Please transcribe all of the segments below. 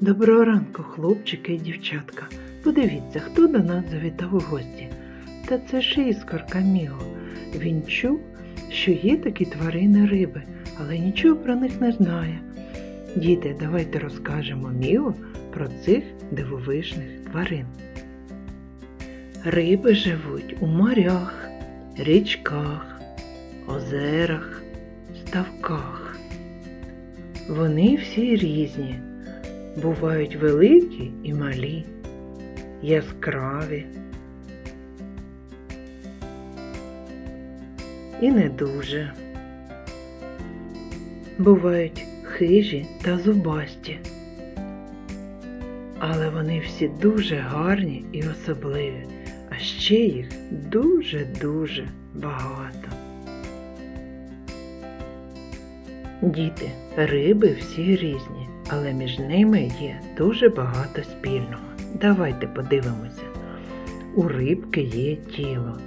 Доброго ранку, хлопчики і дівчатка. Подивіться, хто до нас завітав у гості. Та це ж іскорка Міго. Він чув, що є такі тварини риби, але нічого про них не знає. Діти, давайте розкажемо Міо про цих дивовижних тварин. Риби живуть у морях, річках, озерах, ставках. Вони всі різні. Бувають великі і малі, яскраві і не дуже. Бувають хижі та зубасті, але вони всі дуже гарні і особливі, а ще їх дуже-дуже багато. Діти, риби всі різні, але між ними є дуже багато спільного. Давайте подивимося. У рибки є тіло,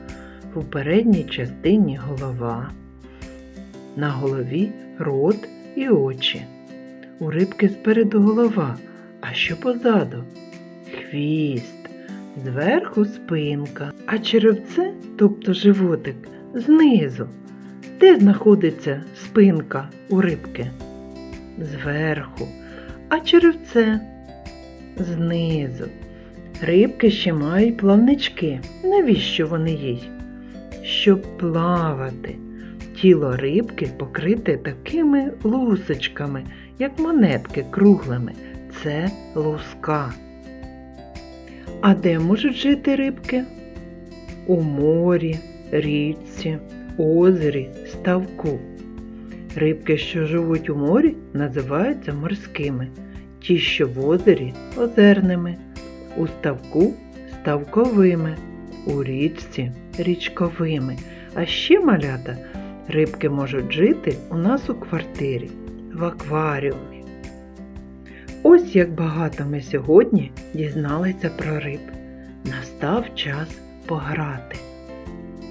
у передній частині голова, на голові рот і очі. У рибки спереду голова, а що позаду? Хвіст, зверху спинка, а черевце, тобто животик, знизу. Де знаходиться спинка у рибки? Зверху, а черевце знизу. Рибки ще мають плавнички. Навіщо вони їй? Щоб плавати. Тіло рибки покрите такими лусочками, як монетки круглими. Це луска. А де можуть жити рибки? У морі, річці, озері, ставку. Рибки, що живуть у морі, називаються морськими, ті, що в озері озерними, у ставку ставковими, у річці річковими. А ще малята рибки можуть жити у нас у квартирі, в акваріумі. Ось як багато ми сьогодні дізналися про риб. Настав час пограти.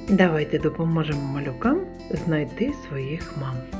Давайте допоможемо малюкам знайти своїх мам.